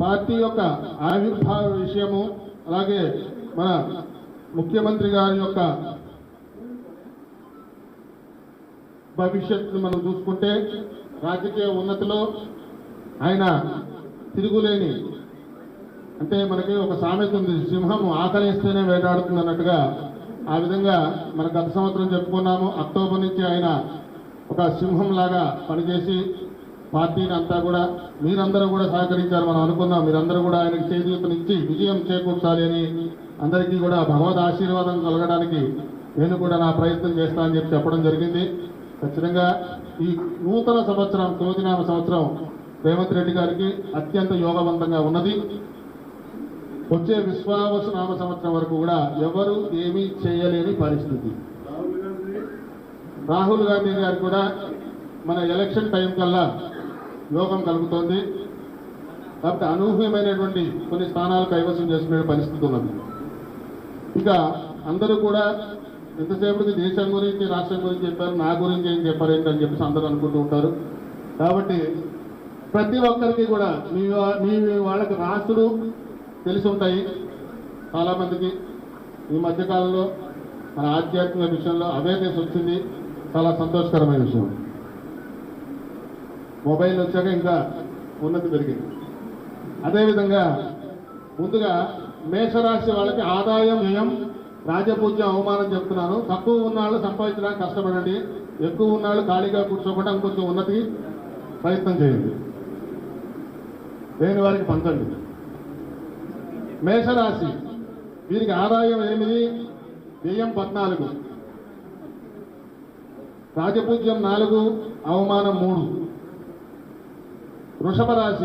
Party యొక్క ఆవిర్భావ విషయము అలాగే మన ముఖ్యమంత్రి గారి యొక్క భవిష్యత్తును మనం చూసుకుంటే రాజకీయ ఉన్నతిలో ఆయన తిరుగులేని అంటే మనకి ఒక సామెత ఉంది సింహం ఆకలిస్తేనే వేటాడుతుంది అన్నట్టుగా ఆ విధంగా మన గత సంవత్సరం చెప్పుకున్నాము. అక్టోబర్ నుంచి ఆయన ఒక సింహం లాగా పనిచేసి పార్టీని అంతా కూడా మీరందరూ కూడా సహకరించారు మనం అనుకున్నాం. మీరందరూ కూడా ఆయనకు చేయూతనిచ్చి విజయం చేకూర్చాలి అని అందరికీ కూడా భగవద్ ఆశీర్వాదం కలగడానికి నేను కూడా నా ప్రయత్నం చేస్తా అని చెప్పి చెప్పడం జరిగింది. ఖచ్చితంగా ఈ నూతన సంవత్సరం తొమ్మిదినామ సంవత్సరం రేవంత్ రెడ్డి గారికి అత్యంత యోగవంతంగా ఉన్నది. వచ్చే విశ్వావసు నామ సంవత్సరం వరకు కూడా ఎవరు ఏమీ చేయలేని పరిస్థితి. రాహుల్ గాంధీ గారు కూడా మన ఎలక్షన్ టైం కల్లా యోగం కలుగుతోంది. కాబట్టి అనూహ్యమైనటువంటి కొన్ని స్థానాలు కైవసం చేసుకునే పరిస్థితి ఉన్నది. ఇక అందరూ కూడా ఎంతసేపటికి దేశం గురించి రాష్ట్రం గురించి చెప్పారు. నా గురించి ఏం చెప్పారు? ఏంటని చెప్పేసి అందరూ అనుకుంటూ ఉంటారు. కాబట్టి ప్రతి ఒక్కరికి కూడా మీ వా- మీ వాళ్ళకి రాసులు తెలిసి ఉంటాయి. చాలామందికి ఈ మధ్యకాలంలో మన ఆధ్యాత్మిక విషయంలో అవేర్నెస్ వచ్చింది. చాలా సంతోషకరమైన విషయం. మొబైల్ వచ్చాక ఇంకా ఉన్నతి పెరిగింది. అదేవిధంగా ముందుగా మేషరాశి వాళ్ళకి ఆదాయం వ్యయం రాజపూజ్యం అవమానం చెప్తున్నాను. తక్కువ ఉన్నాళ్ళు సంపాదించడానికి కష్టపడండి. ఎక్కువ ఉన్నాళ్ళు ఖాళీగా కూర్చోకుండా కొంచెం ఉన్నతికి ప్రయత్నం చేయండి. లేని వారికి పంచండి. మేషరాశి వీరికి ఆదాయం ఎనిమిది వ్యయం పద్నాలుగు. రాజపూజ్యం నాలుగు అవమానం మూడు. వృషభ రాశి